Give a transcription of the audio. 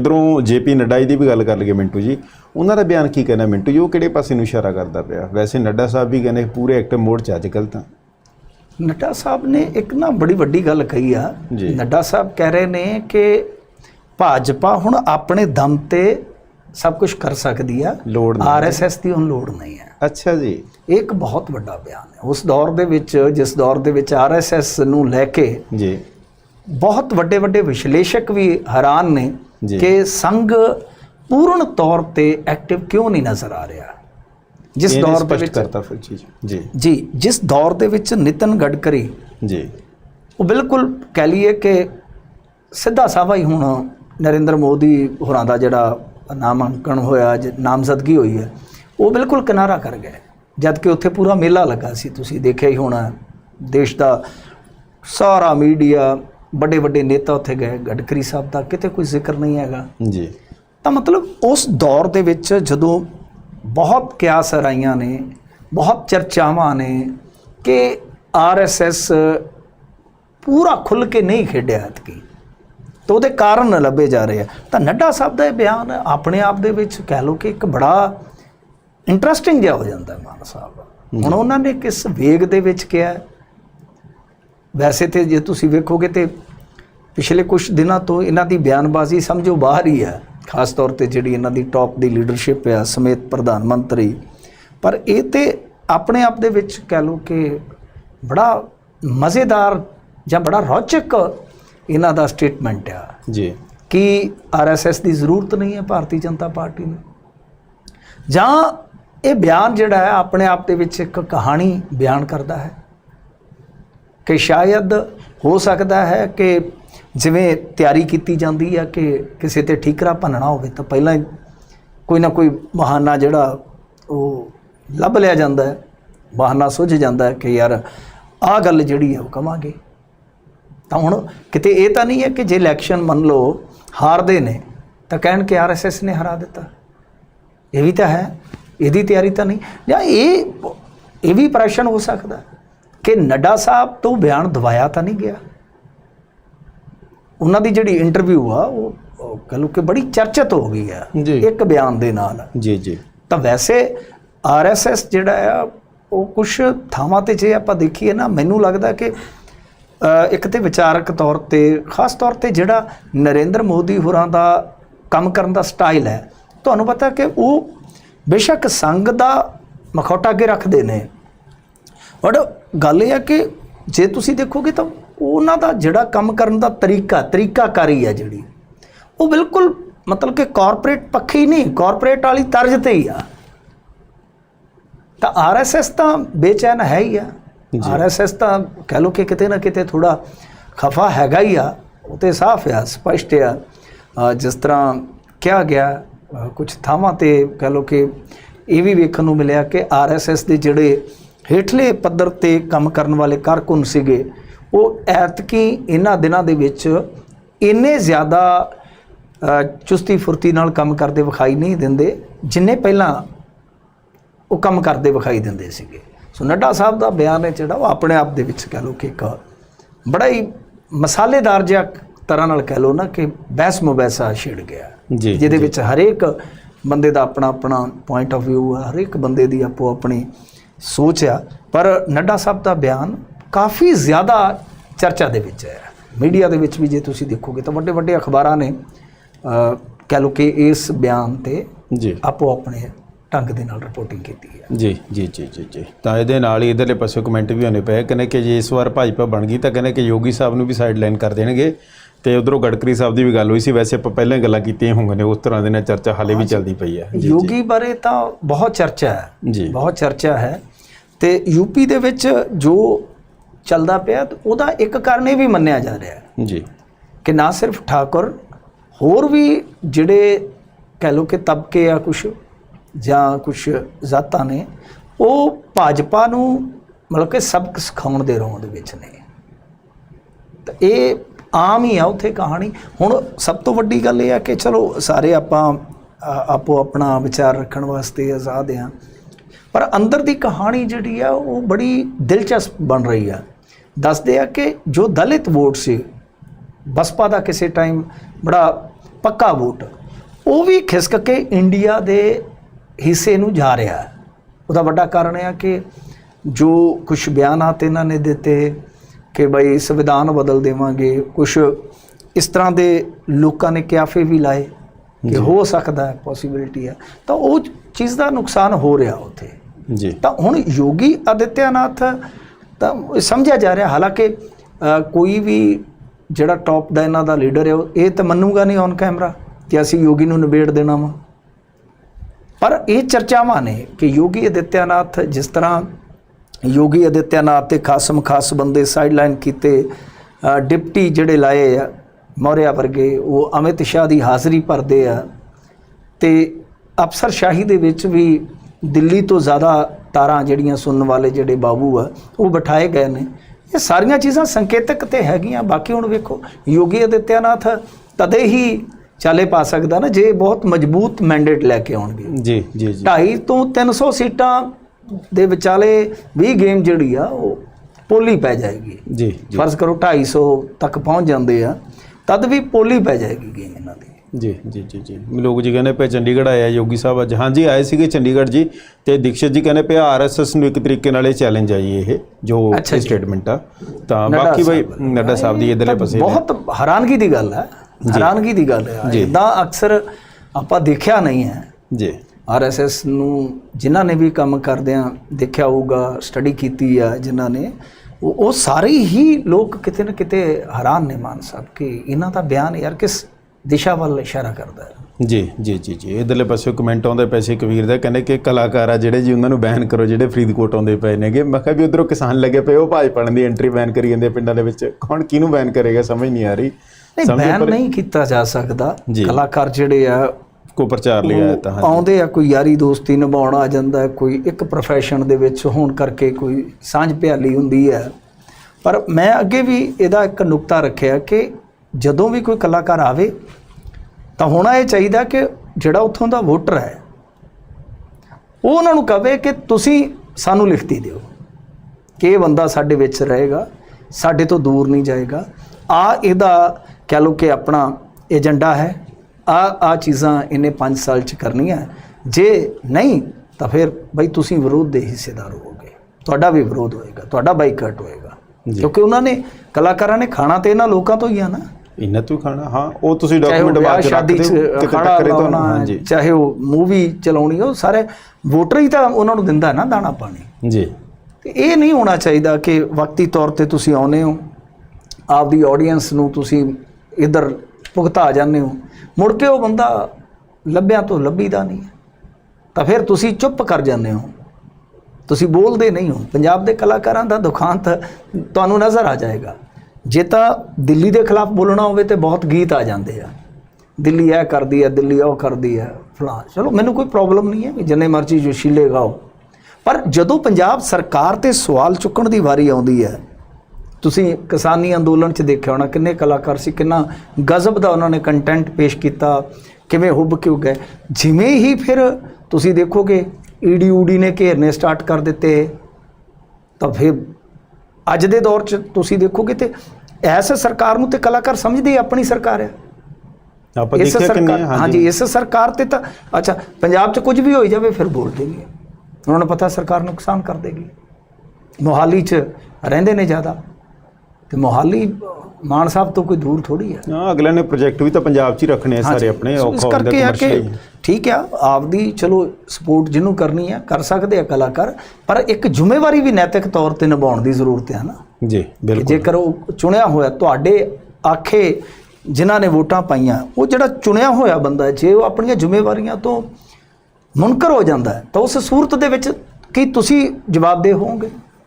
ਇਧਰੋਂ ਜੇਪੀ ਨੱਡਾ ਜੀ ਦੀ ਵੀ ਗੱਲ ਕਰ ਲਈਏ ਮਿੰਟੂ ਜੀ ਉਹਨਾਂ ਦਾ ਬਿਆਨ ਕੀ ਕਹਿਣਾ ਮਿੰਟੂ ਜੀ ਉਹ ਕਿਹੜੇ ਪਾਸੇ ਨੂੰ ਇਸ਼ਾਰਾ ਕਰਦਾ ਪਿਆ? ਵੈਸੇ ਨੱਡਾ ਸਾਹਿਬ ਵੀ ਕਹਿੰਦੇ ਪੂਰੇ ਐਕਟਿਵ ਮੋਡ 'ਚ ਅੱਜ ਕੱਲ੍ਹ ਤਾਂ। ਨੱਡਾ ਸਾਹਿਬ ਨੇ ਇੱਕ ਨਾ ਬੜੀ ਵੱਡੀ ਗੱਲ ਕਹੀ ਆ। ਨੱਡਾ ਸਾਹਿਬ ਕਹਿ ਰਹੇ ਨੇ ਕਿ ਭਾਜਪਾ ਹੁਣ ਆਪਣੇ ਦਮ ਤੇ ਸਭ ਕੁਝ ਕਰ ਸਕਦੀ ਆ। ਆਰਐਸਐਸ ਦੀ ਹੁਣ ਲੋੜ ਨਹੀਂ ਹੈ। ਅੱਛਾ ਜੀ। ਇੱਕ ਬਹੁਤ ਵੱਡਾ ਬਿਆਨ ਹੈ। ਉਸ ਦੌਰ ਦੇ ਵਿੱਚ ਜਿਸ ਦੌਰ ਦੇ ਵਿੱਚ ਆਰਐਸਐਸ ਨੂੰ ਲੈ ਕੇ ਜੀ। ਬਹੁਤ ਵੱਡੇ ਵੱਡੇ ਵਿਸ਼ਲੇਸ਼ਕ ਵੀ ਹੈਰਾਨ ਨੇ। ਕਿ ਸੰਘ ਪੂਰਨ ਤੌਰ ਤੇ ਐਕਟਿਵ ਕਿਉਂ ਨਹੀਂ ਨਜ਼ਰ ਆ ਰਿਹਾ? ਜਿਸ ਦੌਰ ਦੇ ਵਿੱਚ ਕਰਤਾ ਫਿਰ ਚੀਜ਼ ਜੀ। ਜੀ ਜਿਸ ਦੌਰ ਦੇ ਵਿੱਚ ਨਿਤਨ ਗਡਕਰੀ ਜੀ। ਉਹ ਬਿਲਕੁਲ ਕਹਿ ਲਈਏ ਕਿ ਸਿੱਧਾ ਸਾਵਾ ਹੀ ਹੁਣ ਨਰਿੰਦਰ ਮੋਦੀ ਹੋਰਾਂ ਦਾ ਜਿਹੜਾ ਨਾਮਾਂਕਣ ਹੋਇਆ ਜ- ਨਾਮਜ਼ਦਗੀ ਹੋਈ ਹੈ ਉਹ ਬਿਲਕੁਲ ਕਿਨਾਰਾ ਕਰ ਗਏ। ਜਦ ਕਿ ਉੱਥੇ ਪੂਰਾ ਮੇਲਾ ਲੱਗਾ ਸੀ। ਤੁਸੀਂ ਦੇਖਿਆ ਹੀ ਹੋਣਾ ਦੇਸ਼ ਦਾ ਸਾਰਾ ਮੀਡੀਆ ਵੱਡੇ ਵੱਡੇ ਨੇਤਾ ਉੱਥੇ ਗਏ ਗਡਕਰੀ ਸਾਹਿਬ ਦਾ ਕਿਤੇ ਕੋਈ ਜ਼ਿਕਰ ਨਹੀਂ ਹੈਗਾ। ਜੀ। ਤਾਂ ਮਤਲਬ ਉਸ ਦੌਰ ਦੇ ਵਿੱਚ ਜਦੋਂ ਬਹੁਤ ਕਿਆਸ ਰਾਈਆਂ ਨੇ ਬਹੁਤ ਚਰਚਾਵਾਂ ਨੇ ਕਿ ਆਰਐਸਐਸ ਪੂਰਾ ਖੁੱਲ ਕੇ ਨਹੀਂ ਖੇਡਿਆ ਐਤਕੀ ਤਾਂ ਉਹਦੇ ਕਾਰਨ ਲੱਭੇ ਜਾ ਰਹੇ ਆ। ਤਾਂ ਨੱਡਾ ਸਾਹਿਬ ਦਾ ਇਹ ਬਿਆਨ ਆਪਣੇ ਆਪ ਦੇ ਵਿੱਚ ਕਹਿ ਲਓ ਕਿ ਇੱਕ ਬੜਾ ਇੰਟਰਸਟਿੰਗ ਜਿਹਾ ਹੋ ਜਾਂਦਾ ਹੈ ਮਾਨ ਸਾਹਿਬ। ਹੁਣ ਉਹਨਾਂ ਨੇ ਕਿਸ ਵੇਗ ਦੇ ਵਿੱਚ ਕਿਹਾ? ਵੈਸੇ ਤੇ ਜੇ ਤੁਸੀਂ ਵੇਖੋਗੇ ਤੇ ਪਿਛਲੇ ਕੁਝ ਦਿਨਾਂ ਤੋਂ ਇਹਨਾਂ ਦੀ ਬਿਆਨਬਾਜ਼ੀ ਸਮਝੋ ਬਾਹਰ ਹੀ ਹੈ ਖਾਸ ਤੌਰ ਤੇ ਜਿਹੜੀ ਇਹਨਾਂ ਦੀ ਟੌਪ ਦੀ ਲੀਡਰਸ਼ਿਪ ਹੈ ਸਮੇਤ ਪ੍ਰਧਾਨ ਮੰਤਰੀ। ਪਰ ਇਹ ਤੇ ਆਪਣੇ ਆਪ ਦੇ ਵਿੱਚ ਕਹਿ ਲਓ ਕਿ ਬੜਾ ਮਜ਼ੇਦਾਰ ਜਾਂ ਬੜਾ ਰੌਚਕ ਇਹਨਾਂ ਦਾ ਸਟੇਟਮੈਂਟ ਆ। ਜੀ। ਕਿ ਆਰਐਸਐਸ ਦੀ ਜ਼ਰੂਰਤ ਨਹੀਂ ਹੈ ਭਾਰਤੀ ਜਨਤਾ ਪਾਰਟੀ ਨੂੰ? ਜਾਂ ਇਹ ਬਿਆਨ ਜਿਹੜਾ ਹੈ ਆਪਣੇ ਆਪ ਦੇ ਵਿੱਚ ਇੱਕ ਕਹਾਣੀ ਬਿਆਨ ਕਰਦਾ ਹੈ? ਕਿ ਸ਼ਾਇਦ ਹੋ ਸਕਦਾ ਹੈ ਕਿ ਜਿਵੇਂ ਤਿਆਰੀ ਕੀਤੀ ਜਾਂਦੀ ਹੈ ਕਿ ਕਿਸੇ ਤੇ ਠੀਕਰਾ ਭੰਨਣਾ ਹੋਵੇ ਤਾਂ ਪਹਿਲਾਂ ਹੀ ਕੋਈ ਨਾ ਕੋਈ ਬਹਾਨਾ ਜਿਹੜਾ ਉਹ ਲੱਭ ਲਿਆ ਜਾਂਦਾ ਹੈ, ਬਹਾਨਾ ਸੁੱਝ ਜਾਂਦਾ ਹੈ ਕਿ ਯਾਰ ਆਹ ਗੱਲ ਜਿਹੜੀ ਹੈ ਉਹ ਕਵਾਂਗੇ। ਤਾਂ ਹੁਣ ਕਿਤੇ ਇਹ ਤਾਂ ਨਹੀਂ ਹੈ ਕਿ ਜੇ ਇਲੈਕਸ਼ਨ ਮੰਨ ਲਓ ਹਾਰਦੇ ਨੇ, ਤਾਂ ਕਹਿਣ ਕਿ ਆਰਐਸਐਸ ਨੇ ਹਰਾ ਦਿੱਤਾ। ਇਹ ਵੀ ਤਾਂ ਹੈ, ਇਹਦੀ ਤਿਆਰੀ ਤਾਂ ਨਹੀਂ। ਜਾਂ ਇਹ ਇਹ ਵੀ ਪ੍ਰਸ਼ਨ ਹੋ ਸਕਦਾ ਕਿ ਨੱਡਾ ਸਾਹਿਬ ਤੋਂ ਬਿਆਨ ਦਵਾਇਆ ਤਾਂ ਨਹੀਂ ਗਿਆ। ਉਹਨਾਂ ਦੀ ਜਿਹੜੀ ਇੰਟਰਵਿਊ ਆ ਉਹ ਕਹ ਲਓ ਕਿ ਬੜੀ ਚਰਚਿਤ ਹੋ ਗਈ ਆ। ਇੱਕ ਬਿਆਨ ਦੇ ਨਾਲ। ਜੀ ਜੀ। ਤਾਂ ਵੈਸੇ ਆਰਐਸਐਸ ਜਿਹੜਾ ਆ ਉਹ ਕੁਝ ਥਾਵਾਂ ਤੇ ਜੇ ਆਪਾਂ ਦੇਖੀਏ ਨਾ ਮੈਨੂੰ ਲੱਗਦਾ ਕਿ ਇੱਕ ਤੇ ਵਿਚਾਰਕ ਤੌਰ ਤੇ ਖਾਸ ਤੌਰ ਤੇ ਜਿਹੜਾ ਨਰਿੰਦਰ ਮੋਦੀ ਹੋਰਾਂ ਦਾ ਕੰਮ ਕਰਨ ਦਾ ਸਟਾਈਲ ਹੈ ਤੁਹਾਨੂੰ ਪਤਾ ਕਿ ਉਹ ਬੇਸ਼ੱਕ ਸੰਘ ਦਾ ਮਖੌਟਾ ਅੱਗੇ ਰੱਖਦੇ ਨੇ। ਬਟ ਗੱਲ ਇਹ ਹੈ ਕਿ ਜੇ ਤੁਸੀਂ ਦੇਖੋਗੇ ਤਾਂ ਉਹਨਾਂ ਦਾ ਜਿਹੜਾ ਕੰਮ ਕਰਨ ਦਾ ਤਰੀਕਾ ਤਰੀਕਾਕਾਰੀ ਹੈ ਜਿਹੜੀ ਉਹ ਬਿਲਕੁਲ ਮਤਲਬ ਕਿ ਕਾਰਪੋਰੇਟ ਪੱਖੀ ਨਹੀਂ ਕਾਰਪੋਰੇਟ ਵਾਲੀ ਤਰਜ਼ ਤੇ ਹੀ ਆ। ਤਾਂ ਆਰਐਸਐਸ ਤਾਂ ਬੇਚੈਨ ਹੈ ਹੀ ਆ। ਆਰਐਸਐਸ ਤਾਂ ਕਹਿ ਲੋ ਕਿ ਕਿਤੇ ਨਾ ਕਿਤੇ ਥੋੜਾ ਖਫਾ ਹੈਗਾ ਹੀ ਆ ਉਹ ਤੇ ਸਾਫ਼ ਆ ਸਪਸ਼ਟ ਆ। ਜਿਸ ਤਰ੍ਹਾਂ ਕਿਹਾ ਗਿਆ ਕੁਝ ਥਾਵਾਂ ਤੇ ਕਹਿ ਲੋ ਕਿ ਇਹ ਵੀ ਵੇਖਣ ਨੂੰ ਮਿਲਿਆ ਕਿ ਆਰਐਸਐਸ ਦੇ ਜਿਹੜੇ ਹੇਠਲੇ ਪੱਧਰ ਤੇ ਕੰਮ ਕਰਨ ਵਾਲੇ ਕਾਰਕੁਨ ਸੀਗੇ। ਉਹ ਐਤਕੀ ਇਹਨਾਂ ਦਿਨਾਂ ਦੇ ਵਿੱਚ ਇੰਨੇ ਜ਼ਿਆਦਾ ਚੁਸਤੀ ਫੁਰਤੀ ਨਾਲ ਕੰਮ ਕਰਦੇ ਵਿਖਾਈ ਨਹੀਂ ਦਿੰਦੇ ਜਿੰਨੇ ਪਹਿਲਾਂ ਉਹ ਕੰਮ ਕਰਦੇ ਵਿਖਾਈ ਦਿੰਦੇ ਸੀਗੇ। ਸੋ ਨੱਡਾ ਸਾਹਿਬ ਦਾ ਬਿਆਨ ਹੈ ਜਿਹੜਾ ਉਹ ਆਪਣੇ ਆਪ ਦੇ ਵਿੱਚ ਕਹਿ ਲਓ ਕਿ ਇੱਕ ਬੜਾ ਹੀ ਮਸਾਲੇਦਾਰ ਜਿਹਾ ਤਰ੍ਹਾਂ ਨਾਲ ਕਹਿ ਲਓ ਨਾ ਕਿ ਬਹਿਸ ਮੁਬੈਸਾ ਛਿੜ ਗਿਆ। ਜੀ, ਜਿਹਦੇ ਵਿੱਚ ਹਰੇਕ ਬੰਦੇ ਦਾ ਆਪਣਾ ਆਪਣਾ ਪੁਆਇੰਟ ਆਫ View ਹੈ ਹਰੇਕ ਬੰਦੇ ਦੀ ਆਪੋ ਆਪਣੀ ਸੋਚ ਆ ਪਰ ਨੱਡਾ ਸਾਹਿਬ ਦਾ ਬਿਆਨ ਕਾਫੀ ਜ਼ਿਆਦਾ ਚਰਚਾ ਦੇ ਵਿੱਚ ਹੈ। ਮੀਡੀਆ ਦੇ ਵਿੱਚ ਵੀ ਜੇ ਤੁਸੀਂ ਦੇਖੋਗੇ ਤਾਂ ਵੱਡੇ ਵੱਡੇ ਅਖਬਾਰਾਂ ਨੇ ਕਹਿ ਲਓ ਕਿ ਇਸ ਬਿਆਨ ਤੇ ਜੀ। ਆਪੋ ਆਪਣੇ ਢੰਗ ਦੇ ਨਾਲ ਰਿਪੋਰਟਿੰਗ ਕੀਤੀ ਹੈ। ਜੀ ਜੀ ਜੀ ਜੀ ਜੀ। ਤਾਂ ਇਹਦੇ ਨਾਲ ਹੀ ਇਧਰਲੇ ਪਾਸੇ ਕਮੈਂਟ ਵੀ ਹੋਣੇ ਪਏ ਕਹਿੰਦੇ ਕਿ ਜੇ ਇਸ ਵਾਰ ਭਾਜਪਾ ਬਣ ਗਈ ਤਾਂ ਕਹਿੰਦੇ ਕਿ ਯੋਗੀ ਸਾਹਿਬ ਨੂੰ ਵੀ ਸਾਈਡ ਲਾਈਨ ਕਰ ਦੇਣਗੇ। ਤੇ ਉਧਰੋਂ ਗਡਕਰੀ ਸਾਹਿਬ ਦੀ ਵੀ ਗੱਲ ਹੋਈ ਸੀ ਵੈਸੇ ਆਪਾਂ ਪਹਿਲਾਂ ਗੱਲਾਂ ਕੀਤੀਆਂ ਹੋਣਗੀਆਂ ਨੇ ਉਸ ਤਰ੍ਹਾਂ ਦੇ ਨਾਲ ਚਰਚਾ ਹਾਲੇ ਵੀ ਚੱਲਦੀ ਪਈ ਹੈ। ਯੋਗੀ ਬਾਰੇ ਤਾਂ ਬਹੁਤ ਚਰਚਾ ਹੈ। ਜੀ। ਬਹੁਤ ਚਰਚਾ ਹੈ। ਤੇ ਯੂਪੀ ਦੇ ਵਿੱਚ ਜੋ ਚੱਲਦਾ ਪਿਆ ਤੇ ਉਹਦਾ ਇੱਕ ਕਾਰਨ ਇਹ ਵੀ ਮੰਨਿਆ ਜਾ ਰਿਹਾ ਹੈ ਜੀ। ਕਿ ਨਾ ਸਿਰਫ ਠਾਕੁਰ ਹੋਰ ਵੀ ਜਿਹੜੇ ਕਹਿ ਲਓ ਕਿ ਤਬਕੇ ਆ ਕੁਝ ਜਾਂ ਕੁਝ ਜ਼ਾਤਾਂ ਨੇ ਉਹ ਭਾਜਪਾ ਨੂੰ ਮਤਲਬ ਕਿ ਸਬਕ ਸਿਖਾਉਣ ਦੇ ਰੋਂ ਦੇ ਵਿੱਚ ਨੇ। ਤਾਂ ਇਹ ਆਮ ਹੀ ਆ ਉੱਥੇ ਕਹਾਣੀ। ਹੁਣ ਸਭ ਤੋਂ ਵੱਡੀ ਗੱਲ ਇਹ ਆ ਕਿ ਚਲੋ ਸਾਰੇ ਆਪਾਂ ਆਪੋ ਆਪਣਾ ਵਿਚਾਰ ਰੱਖਣ ਵਾਸਤੇ ਆਜ਼ਾਦ ਆ। ਪਰ ਅੰਦਰ ਦੀ ਕਹਾਣੀ ਜਿਹੜੀ ਆ ਉਹ ਬੜੀ ਦਿਲਚਸਪ ਬਣ ਰਹੀ ਆ। ਦੱਸਦੇ ਆ ਕਿ ਜੋ ਦਲਿਤ ਵੋਟ ਸੀ ਬਸਪਾ ਦਾ ਕਿਸੇ ਟਾਈਮ ਬੜਾ ਪੱਕਾ ਵੋਟ ਉਹ ਵੀ ਖਿਸਕ ਕੇ ਇੰਡੀਆ ਦੇ ਹਿੱਸੇ ਨੂੰ ਜਾ ਰਿਹਾ ਹੈ। ਉਹਦਾ ਵੱਡਾ ਕਾਰਨ ਇਹ ਆ ਕਿ ਜੋ ਕੁਝ ਬਿਆਨਾਤ ਇਹਨਾਂ ਨੇ ਦਿੱਤੇ ਕਿ ਬਈ ਸੰਵਿਧਾਨ ਬਦਲ ਦੇਵਾਂਗੇ ਕੁਝ ਇਸ ਤਰ੍ਹਾਂ ਦੇ ਲੋਕਾਂ ਨੇ ਕਿਆਫੇ ਵੀ ਲਾਏ ਕਿ ਹੋ ਸਕਦਾ ਹੈ ਪੋਸਿਬਿਲਿਟੀ ਹੈ ਤਾਂ ਉਹ ਚੀਜ਼ ਦਾ ਨੁਕਸਾਨ ਹੋ ਰਿਹਾ ਉੱਥੇ। ਜੀ। ਤਾਂ ਹੁਣ ਯੋਗੀ ਆਦਿੱਤਿਆਨਾਥ, ਤਾਂ ਸਮਝਿਆ ਜਾ ਰਿਹਾ, ਹਾਲਾਂਕਿ ਕੋਈ ਵੀ ਜਿਹੜਾ ਟੌਪ ਦਾ ਇਹਨਾਂ ਦਾ ਲੀਡਰ ਹੈ, ਉਹ ਇਹ ਤਾਂ ਮੰਨੂਗਾ ਨਹੀਂ ਔਨ ਕੈਮਰਾ ਕਿ ਅਸੀਂ ਯੋਗੀ ਨੂੰ ਨਿਬੇੜ ਦੇਣਾ ਵਾ। ਪਰ ਇਹ ਚਰਚਾਵਾਂ ਨੇ ਕਿ ਯੋਗੀ ਆਦਿੱਤਿਆਨਾਥ ਜਿਸ ਤਰ੍ਹਾਂ ਯੋਗੀ ਆਦਿੱਤਿਆਨਾਥ ਤੇ ਖਾਸਮ ਖਾਸ ਬੰਦੇ ਸਾਈਡਲਾਈਨ ਕੀਤੇ ਡਿਪਟੀ ਜਿਹੜੇ ਲਾਏ ਆ, ਮੌਰਿਆ ਵਰਗੇ, ਉਹ ਅਮਿਤ ਸ਼ਾਹ ਦੀ ਹਾਜ਼ਰੀ ਭਰਦੇ ਆ। ਤੇ ਅਫਸਰਸ਼ਾਹੀ ਦੇ ਵਿੱਚ ਵੀ ਦਿੱਲੀ ਤੋਂ ਜ਼ਿਆਦਾ ਤਾਰਾਂ ਜਿਹੜੀਆਂ ਸੁਣਨ ਵਾਲੇ ਜਿਹੜੇ ਬਾਬੂ ਆ ਉਹ ਬਿਠਾਏ ਗਏ ਨੇ। ਇਹ ਸਾਰੀਆਂ ਚੀਜ਼ਾਂ ਸੰਕੇਤਕ ਤੇ ਹੈਗੀਆਂ ਬਾਕੀ ਹੁਣ ਵੇਖੋ ਯੋਗੀ ਆਦਿੱਤਿਆਨਾਥ ਤਦੇ ਹੀ ਚਾਲੇ ਪਾ ਸਕਦਾ ਨਾ ਜੇ ਬਹੁਤ ਮਜ਼ਬੂਤ ਮੈਂਡੇਟ ਲੈ ਕੇ ਆਉਣਗੇ। ਜੀ ਜੀ ਜੀ। 250 ਤੋਂ 300 ਸੀਟਾਂ ਦੇ ਵਿਚਾਲੇ ਵੀ ਗੇਮ ਜਿਹੜੀ ਆ ਉਹ ਪੋਲੀ ਪੈ ਜਾਏਗੀ। ਜੀ ਜੀ। ਫਰਜ਼ ਕਰੋ 250 ਤੱਕ ਪਹੁੰਚ ਜਾਂਦੇ ਆ ਤਦ ਵੀ ਪੋਲੀ ਪੈ ਜਾਏਗੀ ਗੇਮ ਇਹਨਾਂ ਦੀ। ਜੀ। ਜੀ ਜੀ ਜੀ। ਲੋਕ ਜੀ ਕਹਿੰਦੇ ਪਏ ਚੰਡੀਗੜ੍ਹ ਆਇਆ ਯੋਗੀ ਸਾਹਿਬ ਅੱਜ। ਹਾਂਜੀ ਆਏ ਸੀਗੇ ਚੰਡੀਗੜ੍ਹ ਜੀ ਤੇ ਦੀਕਸ਼ਿਤ ਜੀ ਕਹਿੰਦੇ ਪਏ ਆਰਐਸਐਸ ਨੂੰ ਇੱਕ ਤਰੀਕੇ ਨਾਲ ਇਹ ਚੈਲੰਜ ਆ ਜੀ ਇਹ ਜੋ। ਸਟੇਟਮੈਂਟ ਆ। ਤਾਂ ਬਾਕੀ ਬਈ ਨੱਡਾ ਸਾਹਿਬ ਦੀ ਇਧਰਲੇ ਪਾਸੇ। ਬਹੁਤ ਹੈਰਾਨਗੀ ਦੀ ਗੱਲ ਹੈ। ਹੈਰਾਨਗੀ ਦੀ ਗੱਲ ਹੈ। ਇਦਾਂ ਅਕਸਰ ਆਪਾਂ ਦੇਖਿਆ ਨਹੀਂ ਹੈ। ਜੀ। ਆਰਐਸਐਸ ਨੂੰ ਜਿਨ੍ਹਾਂ ਨੇ ਵੀ ਕੰਮ ਕਰਦਿਆਂ ਦੇਖਿਆ ਹੋਊਗਾ ਸਟੱਡੀ ਕੀਤੀ ਆ ਜਿਨ੍ਹਾਂ ਨੇ ਉਹ ਸਾਰੇ ਹੀ ਲੋਕ ਕਿਤੇ ਨਾ ਕਿਤੇ ਹੈਰਾਨ ਨੇ ਮਾਨ ਸਾਹਿਬ ਕਿ ਇਹਨਾਂ ਦਾ ਬਿਆਨ ਯਾਰ ਕਿਸ ਦਿਸ਼ਾ ਵੱਲ ਇਸ਼ਾਰਾ ਕਰਦਾ ਹੈ। ਜੀ ਜੀ ਜੀ ਜੀ। ਇਧਰਲੇ ਪਾਸੇ ਕਮੈਂਟ ਆਉਂਦੇ ਪਏ ਸੀ ਕਬੀਰ ਦਾ ਕਹਿੰਦੇ ਕਿ ਕਲਾਕਾਰ ਆ ਜਿਹੜੇ ਜੀ ਉਹਨਾਂ ਨੂੰ ਬੈਨ ਕਰੋ ਜਿਹੜੇ ਫਰੀਦਕੋਟ ਆਉਂਦੇ ਪਏ ਨੇਗੇ। ਮੈਂ ਕਿਹਾ ਵੀ ਉਧਰੋਂ ਕਿਸਾਨ ਲੱਗੇ ਪਏ ਉਹ ਭਾਜਪਣ ਦੀ ਐਂਟਰੀ ਬੈਨ ਕਰੀ ਜਾਂਦੇ ਪਿੰਡਾਂ ਦੇ ਵਿੱਚ। ਕੌਣ ਕਿਹਨੂੰ ਬੈਨ ਕਰੇਗਾ ਸਮਝ ਨਹੀਂ ਆ ਰਹੀ। ਨਹੀਂ ਬੈਨ ਨਹੀਂ ਕੀਤਾ ਜਾ ਸਕਦਾ। ਕਲਾਕਾਰ ਜਿਹੜੇ ਆ ਕੋ ਪ੍ਰਚਾਰ ਲਈ ਆਇਆ ਤਾਂ। ਆਉਂਦੇ ਆ ਕੋਈ ਯਾਰੀ ਦੋਸਤੀ ਨਿਭਾਉਣ ਆ ਜਾਂਦਾ ਕੋਈ ਇੱਕ ਪ੍ਰੋਫੈਸ਼ਨ ਦੇ ਵਿੱਚ ਹੋਣ ਕਰਕੇ ਕੋਈ ਸਾਂਝ ਪਿਆਲੀ ਹੁੰਦੀ ਹੈ। ਪਰ ਮੈਂ ਅੱਗੇ ਵੀ ਇਹਦਾ ਇੱਕ ਨੁਕਤਾ ਰੱਖਿਆ ਕਿ ਜਦੋਂ ਵੀ ਕੋਈ ਕਲਾਕਾਰ ਆਵੇ ਤਾਂ ਹੋਣਾ ਇਹ ਚਾਹੀਦਾ ਕਿ ਜਿਹੜਾ ਉੱਥੋਂ ਦਾ ਵੋਟਰ ਹੈ ਉਹ ਉਹਨਾਂ ਨੂੰ ਕਹੇ ਕਿ ਤੁਸੀਂ ਸਾਨੂੰ ਲਿਖਤੀ ਦਿਓ ਕਿ ਇਹ ਬੰਦਾ ਸਾਡੇ ਵਿੱਚ ਰਹੇਗਾ ਸਾਡੇ ਤੋਂ ਦੂਰ ਨਹੀਂ ਜਾਏਗਾ। ਆ ਇਹਦਾ ਕਹਿ ਲਓ ਕਿ ਆਪਣਾ ਏਜੰਡਾ ਹੈ ਆ ਆ ਚੀਜ਼ਾਂ ਇਹਨੇ 5 ਸਾਲ ਚ ਕਰਨੀਆਂ। ਜੇ ਨਹੀਂ ਤਾਂ ਫਿਰ ਬਈ ਤੁਸੀਂ ਵਿਰੋਧ ਦੇ ਹਿੱਸੇਦਾਰ ਹੋਵੋਗੇ। ਤੁਹਾਡਾ ਵੀ ਵਿਰੋਧ ਹੋਏਗਾ ਤੁਹਾਡਾ ਬਾਈਕਾਟ ਹੋਏਗਾ। ਕਿਉਂਕਿ ਉਹਨਾਂ ਨੇ ਕਲਾਕਾਰਾਂ ਨੇ ਖਾਣਾ ਤੇ ਇਹਨਾਂ ਲੋਕਾਂ ਤੋਂ ਹੀ ਆ ਨਾ। ਇਹਨਾਂ ਤੋਂ ਖਾਣਾ? ਹਾਂ ਉਹ ਤੁਸੀਂ ਡਾਕੂਮੈਂਟ ਬਾਅਦ ਚ ਰੱਖ ਦਿਓ ਕਿਤੇ ਟੱਕਰੇ ਤੁਹਾਨੂੰ ਹਾਂਜੀ। ਚਾਹੇ ਉਹ ਮੂਵੀ ਚਲਾਉਣੀ ਉਹ ਸਾਰੇ ਵੋਟਰ ਹੀ ਤਾਂ ਉਹਨਾਂ ਨੂੰ ਦਿੰਦਾ ਨਾ ਦਾਣਾ ਪਾਣੀ। ਜੀ। ਤੇ ਇਹ ਨਹੀਂ ਹੋਣਾ ਚਾਹੀਦਾ ਕਿ ਵਕਤੀ ਤੌਰ ਤੇ ਤੁਸੀਂ ਆਉਨੇ ਹੋ ਆਪਦੀ ਆਡੀਅנס ਨੂੰ ਤੁਸੀਂ ਇਧਰ ਭੁਗਤਾ ਜਾਂਦੇ ਹੋ। ਮੁੜ ਕੇ ਉਹ ਬੰਦਾ ਲੱਭਿਆ ਤੋਂ ਲੱਭੀਦਾ ਨਹੀਂ। ਹੈ ਤਾਂ ਫਿਰ ਤੁਸੀਂ ਚੁੱਪ ਕਰ ਜਾਂਦੇ ਹੋ। ਤੁਸੀਂ ਬੋਲਦੇ ਨਹੀਂ ਹੋ। ਪੰਜਾਬ ਦੇ ਕਲਾਕਾਰਾਂ ਦਾ ਦੁਖਾਂਤ ਤੁਹਾਨੂੰ ਨਜ਼ਰ ਆ ਜਾਏਗਾ। ਜੇ ਤਾਂ ਦਿੱਲੀ ਦੇ ਖਿਲਾਫ ਬੋਲਣਾ ਹੋਵੇ ਤੇ ਬਹੁਤ ਗੀਤ ਆ ਜਾਂਦੇ ਆ। ਦਿੱਲੀ ਇਹ ਕਰਦੀ ਹੈ ਦਿੱਲੀ ਉਹ ਕਰਦੀ ਹੈ ਫਲਾਂ ਚਲੋ, ਮੈਨੂੰ ਕੋਈ ਪ੍ਰੋਬਲਮ ਨਹੀਂ ਹੈ ਕਿ ਜਿੰਨੇ ਮਰਜ਼ੀ ਜੋਸ਼ੀਲੇ ਗਾਓ। ਪਰ ਜਦੋਂ ਪੰਜਾਬ ਸਰਕਾਰ ਤੇ ਸਵਾਲ ਚੁੱਕਣ ਦੀ ਵਾਰੀ ਆਉਂਦੀ ਹੈ, ਤੁਸੀਂ ਕਿਸਾਨੀ ਅੰਦੋਲਨ 'ਚ ਦੇਖਿਆ ਹੋਣਾ, ਕਿੰਨੇ ਕਲਾਕਾਰ ਸੀ, ਕਿੰਨਾ ਗਜ਼ਬ ਦਾ ਉਹਨਾਂ ਨੇ ਕੰਟੈਂਟ ਪੇਸ਼ ਕੀਤਾ, ਕਿਵੇਂ ਹੁੱਬ ਕਿਉਂ ਗਏ। ਜਿਵੇਂ ਹੀ ਫਿਰ ਤੁਸੀਂ ਦੇਖੋਗੇ, ਈਡੀ, ਊਡੀ ਨੇ ਘੇਰਨੇ ਸਟਾਰਟ ਕਰ ਦਿੱਤੇ, ਤਾਂ ਫਿਰ ਅੱਜ ਦੇ ਦੌਰ 'ਚ ਤੁਸੀਂ ਦੇਖੋਗੇ ਤੇ ਐਸ ਸਰਕਾਰ ਨੂੰ ਤੇ ਕਲਾਕਾਰ ਸਮਝਦੇ ਆਪਣੀ ਸਰਕਾਰ ਹੈ ਆਪਾਂ ਇਸ ਦੇਖਿਆ ਕਿੰਨੇ ਹਾਂਜੀ। ਇਸ ਸਰਕਾਰ ਤੇ ਤਾਂ ਅੱਛਾ ਪੰਜਾਬ 'ਚ ਕੁਝ ਵੀ ਹੋਈ ਜਾਵੇ ਫਿਰ ਬੋਲ ਦੇਣਗੇ ਉਹਨਾਂ ਨੂੰ ਪਤਾ ਸਰਕਾਰ ਨੁਕਸਾਨ ਕਰ ਦੇਗੀ। ਮੋਹਾਲੀ 'ਚ ਰਹਿੰਦੇ ਨੇ ਜ਼ਿਆਦਾ। ਤੇ ਮੋਹਾਲੀ ਮਾਨ ਸਾਹਿਬ ਤੋਂ ਕੋਈ ਦੂਰ ਥੋੜੀ ਹੈ ਹਾਂ ਅਗਲੇ ਨੇ ਪ੍ਰੋਜੈਕਟ ਵੀ ਤਾਂ ਪੰਜਾਬ 'ਚ ਹੀ ਰੱਖਣੇ ਆ ਸਾਰੇ ਆਪਣੇ ਇਸ ਕਰਕੇ ਆ ਕਿ ਠੀਕ ਆ ਆਪਦੀ ਚਲੋ ਸਪੋਰਟ ਜਿਹਨੂੰ ਕਰਨੀ ਆ ਕਰ ਸਕਦੇ ਆ ਕਲਾਕਾਰ ਪਰ ਇੱਕ ਜ਼ਿੰਮੇਵਾਰੀ ਵੀ ਨੈਤਿਕ ਤੌਰ ਤੇ ਨਿਭਾਉਣ ਦੀ ਜ਼ਰੂਰਤ ਹੈ ਨਾ। ਜੀ, ਬਿਲਕੁਲ। ਜੇਕਰ ਉਹ ਚੁਣਿਆ ਹੋਇਆ, ਤੁਹਾਡੇ ਆਖੇ ਜਿਨ੍ਹਾਂ ਨੇ ਵੋਟਾਂ ਪਾਈਆਂ, ਉਹ ਜਿਹੜਾ ਚੁਣਿਆ ਹੋਇਆ ਬੰਦਾ ਜੇ ਉਹ ਆਪਣੀਆਂ ਜ਼ਿੰਮੇਵਾਰੀਆਂ ਤੋਂ ਮੁਨਕਰ ਹੋ ਜਾਂਦਾ ਤਾਂ ਉਸ ਸੂਰਤ ਦੇ ਵਿੱਚ ਕੀ ਤੁਸੀਂ ਜਵਾਬਦੇਹ ਹੋਵੋਗੇ?